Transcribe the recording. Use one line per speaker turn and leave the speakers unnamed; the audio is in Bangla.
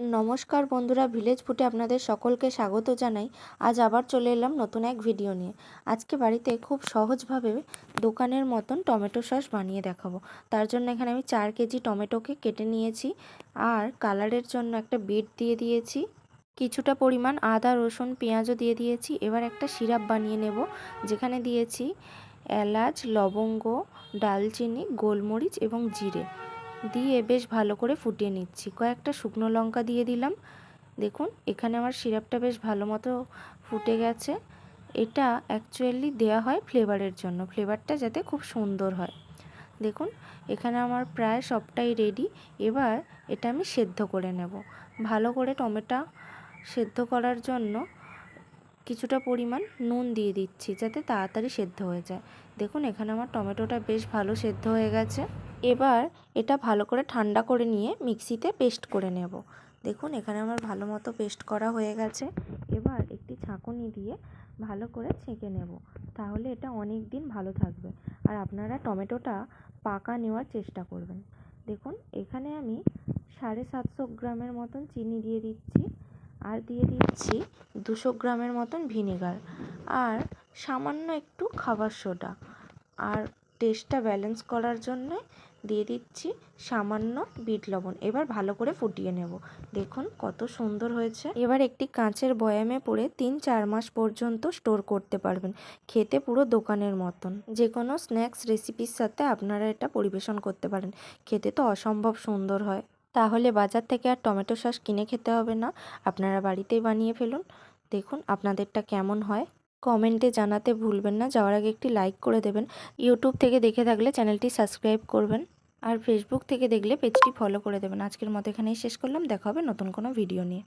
নমস্কার বন্ধুরা ভিলেজ ফুটে আপনাদের সকলকে স্বাগত জানাই। আজ আবার চলে এলাম নতুন এক ভিডিও নিয়ে। আজকে বাড়িতে খুব সহজভাবে দোকানের মতন টমেটো সস বানিয়ে দেখাবো। তার জন্য এখানে আমি চার কেজি টমেটোকে কেটে নিয়েছি আর কালারের জন্য একটা বিট দিয়ে দিয়েছি, কিছুটা পরিমাণ আদা, রসুন, পেঁয়াজও দিয়ে দিয়েছি। এবার একটা সিরাপ বানিয়ে নেব, যেখানে দিয়েছি এলাচ, লবঙ্গ, ডালচিনি, গোলমরিচ এবং জিরে। দিয়ে বেশ ভালো করে ফুটিয়ে নিচ্ছি। কয়েকটা শুকনো লঙ্কা দিয়ে দিলাম। দেখুন, এখানে আমার সিরাপটা বেশ ভালো মতো ফুটে গেছে। এটা অ্যাকচুয়ালি দেয়া হয় ফ্লেভারের জন্য। ফ্লেভারটা যাতে খুব সুন্দর হয়। দেখুন, এখানে আমার প্রায় সবটাই রেডি এবার এটা আমি সেদ্ধ করে নেব। ভালো করে টমেটো সেদ্ধ করার জন্য কিছুটা পরিমাণ নুন দিয়ে দিচ্ছি যাতে তাড়াতাড়ি সেদ্ধ হয়ে যায়। দেখুন, এখানে আমার টমেটোটা বেশ ভালো সেদ্ধ হয়ে গেছে। এবার এটা ভালো করে ঠান্ডা করে নিয়ে মিক্সিতে পেস্ট করে নেব। দেখুন, এখানে আমার ভালো মতো পেস্ট করা হয়ে গেছে। এবার একটি ছাঁকুনি দিয়ে ভালো করে ছেঁকে নেব। তাহলে এটা অনেক দিন ভালো থাকবে। আর আপনারা টমেটোটা পাকা নেওয়ার চেষ্টা করবেন। দেখুন, এখানে আমি সাড়ে সাতশো গ্রামের মতন চিনি দিয়ে দিচ্ছি। আর দিয়ে দিচ্ছি দুশো গ্রামের মতন ভিনেগার। আর সামান্য একটু খাবার সোডা। আর টেস্টটা ব্যালেন্স করার জন্যে দিয়ে দিচ্ছি সামান্য বিট লবণ। এবার ভালো করে ফুটিয়ে নেব। দেখুন কত সুন্দর হয়েছে। এবার একটি কাঁচের বয়ামে পড়ে তিন চার মাস পর্যন্ত স্টোর করতে পারবেন। খেতে পুরো দোকানের মতন। যে কোনো স্ন্যাক্স রেসিপির সাথে আপনারা এটা পরিবেশন করতে পারেন। খেতে তো অসম্ভব সুন্দর হয়। তাহলে বাজার থেকে আর টমেটো সস কিনে খেতে হবে না। আপনারা বাড়িতেই বানিয়ে ফেলুন। দেখুন আপনাদেরটা কেমন হয়। কমেন্টে জানাতে ভুলবেন না। যাওয়ার আগে একটি লাইক করে দেবেন। ইউটিউব থেকে দেখে থাকলে চ্যানেলটি সাবস্ক্রাইব করবেন। আর ফেসবুক থেকে দেখলে পেজটি ফলো করে দেবেন। আজকের মতো এখানেই শেষ করলাম। দেখা হবে নতুন কোনো ভিডিও নিয়ে।